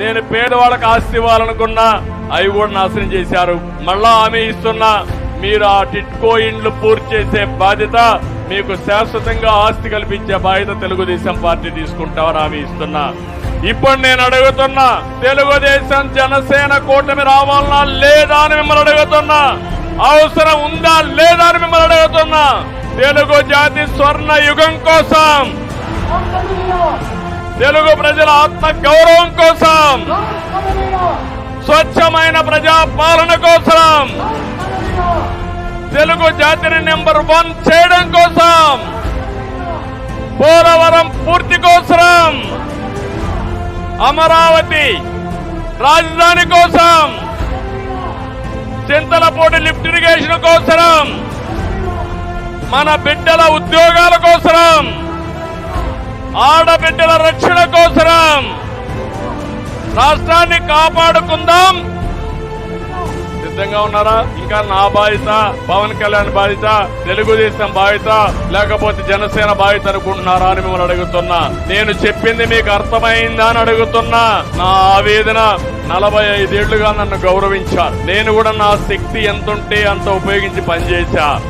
నేను పేదవాళ్ళకి ఆస్తి ఇవ్వాలనుకున్నా అవి కూడా నాశనం చేశారు. మళ్ళా హామీ ఇస్తున్నా మీరు ఆ టిట్కో ఇండ్లు పూర్తి చేసే బాధ్యత మీకు శాశ్వతంగా ఆస్తి కల్పించే బాధ్యత తెలుగుదేశం పార్టీ తీసుకుంటామని హామీ ఇస్తున్నా. ఇప్పుడు నేను అడుగుతున్నా తెలుగుదేశం జనసేన కూటమి రావాలన్నా లేదా అని మిమ్మల్ని అడుగుతున్నా. అవసరం ఉందా లేదా అని మిమ్మల్ని అడుగుతున్నా. తెలుగు జాతి స్వర్ణ యుగం కోసం తెలుగు ప్రజల ఆత్మ గౌరవం కోసం. స్వచ్ఛమైన ప్రజా పాలన కోసం. తెలుగు జాతిని నెంబర్ వన్ చేయడం కోసం. పోలవరం పూర్తి కోసం. అమరావతి రాజధాని కోసం. చింతలపూడి లిఫ్ట్ ఇరిగేషన్ కోసం. మన బిడ్డల ఉద్యోగాల ఆడబిడ్డల రక్షణ కోసరం. రాష్ట్రాన్ని కాపాడుకుందాం. సిద్ధంగా ఉన్నారా? ఇంకా నా బాధ్యత పవన్ కళ్యాణ్ బాధ్యత తెలుగుదేశం బాధ్యత లేకపోతే జనసేన బాధ్యత అనుకుంటున్నారా అని మిమ్మల్ని అడుగుతున్నా. నేను చెప్పింది మీకు అర్థమైందా అని అడుగుతున్నా. నా ఆవేదన నలభై ఐదేళ్ళుగా నన్ను గౌరవించారు. నేను కూడా నా శక్తి ఎంతుంటే అంత ఉపయోగించి పనిచేశా.